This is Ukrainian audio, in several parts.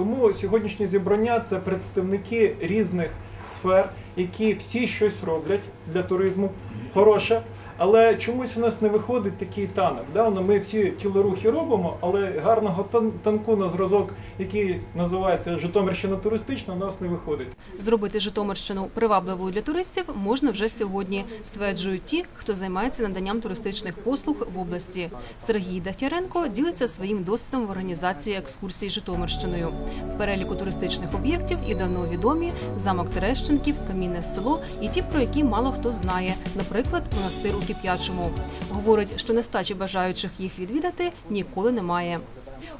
Тому сьогоднішнє зібрання це представники різних сфер, які всі щось роблять для туризму. Хороше, але чомусь у нас не виходить такий танок. Да? Ну, Ми всі тілорухи робимо, але гарного тан- танку на зразок, який називається Житомирщина туристична, у нас не виходить. Зробити Житомирщину привабливою для туристів можна вже сьогодні, стверджують ті, хто займається наданням туристичних послуг в області. Сергій Дахтяренко ділиться своїм досвідом в організації екскурсій Житомирщиною. В переліку туристичних об'єктів і давно відомі замок Терещенків, Камінне село і ті, про які мало хто знає, наприклад, монастир у Кип'ячому. Говорить, що нестачі бажаючих їх відвідати ніколи немає.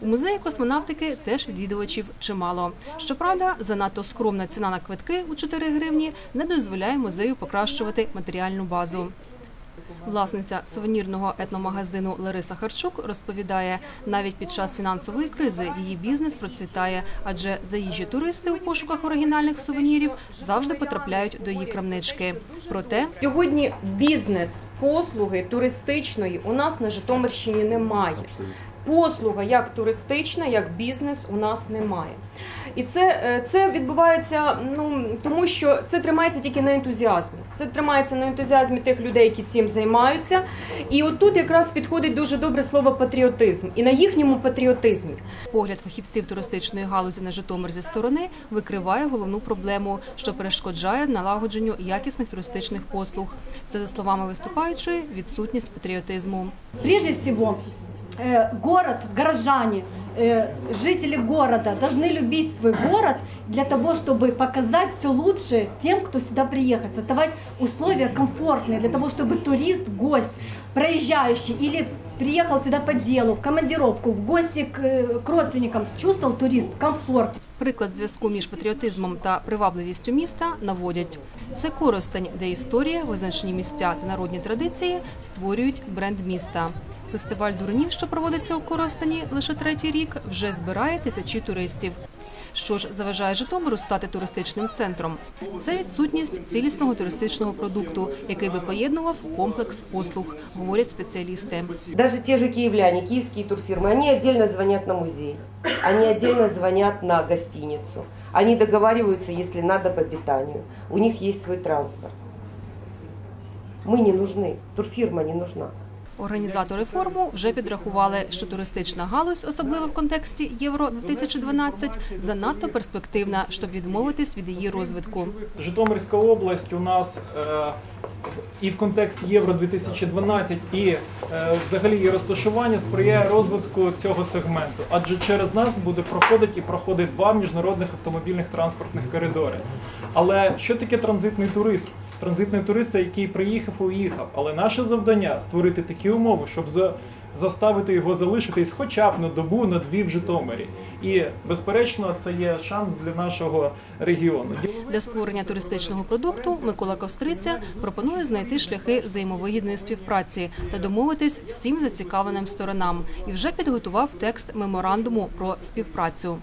У музеї космонавтики теж відвідувачів чимало. Щоправда, занадто скромна ціна на квитки у 4 гривні не дозволяє музею покращувати матеріальну базу. Власниця сувенірного етномагазину Лариса Харчук розповідає, навіть під час фінансової кризи її бізнес процвітає, адже заїжджі туристи у пошуках оригінальних сувенірів завжди потрапляють до її крамнички. Проте Сьогодні бізнес послуги туристичної у нас на Житомирщині немає. Послуга як туристична, як бізнес у нас немає. І це, е, це відбувається ну, тому, що це тримається тільки на ентузіазмі. Це тримається на ентузіазмі тих людей, які цим займаються. І от тут якраз підходить дуже добре слово патріотизм. І на їхньому патріотизмі. погляд фахівців туристичної галузі на Житомир зі сторони викриває головну проблему, що перешкоджає налагодженню якісних туристичних послуг. Це за словами виступаючої відсутність патріотизму. Прежде всего, э, город, горожане, э, жители города должны любить свой город для того, чтобы показать все лучшее тем, кто сюда приехал, создавать условия комфортные для того, чтобы турист, гость, проезжающий или приехал сюда по делу, в командировку, в гости к, э, к родственникам, чувствовал турист комфорт. Приклад зв'язку між патріотизмом та привабливістю міста наводять. Це Коростень, де історія, визначені місця та народні традиції створюють бренд міста. Фестиваль дурнів, що проводиться у Коростені лише третій рік, вже збирає тисячі туристів. Що ж заважає Житомиру стати туристичним центром? Це відсутність цілісного туристичного продукту, який би поєднував комплекс послуг, говорять спеціалісти. Даже те же киевляне, киевские турфирмы, они отдельно звонят на музей, они отдельно звонят на гостиницу, они договариваются, если надо, по питанию. У них есть свой транспорт. Мы не нужны, турфирма не нужна. Організатори форуму вже підрахували, що туристична галузь, особливо в контексті Євро 2012 занадто перспективна, щоб відмовитись від її розвитку. Житомирська область у нас е, і в контексті Євро 2012, і е, взагалі її розташування сприяє розвитку цього сегменту. Адже через нас буде проходити і проходить два міжнародних автомобільних транспортних коридори. Але що таке транзитний турист? Транзитний турист який приїхав уїхав. Але наше завдання створити такі умови, щоб за заставити його залишитись хоча б на добу, на дві в Житомирі. І безперечно, це є шанс для нашого регіону. Для створення туристичного продукту Микола Костриця пропонує знайти шляхи взаємовигідної співпраці та домовитись всім зацікавленим сторонам. І вже підготував текст меморандуму про співпрацю.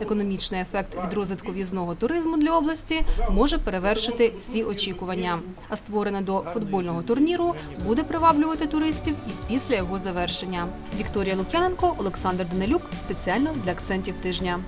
Економічний ефект від розвитку в'їзного туризму для області може перевершити всі очікування. А створене до футбольного турніру буде приваблювати туристів і після його завершення. Вікторія Лук'яненко, Олександр Данилюк спеціально для акцентів тижня.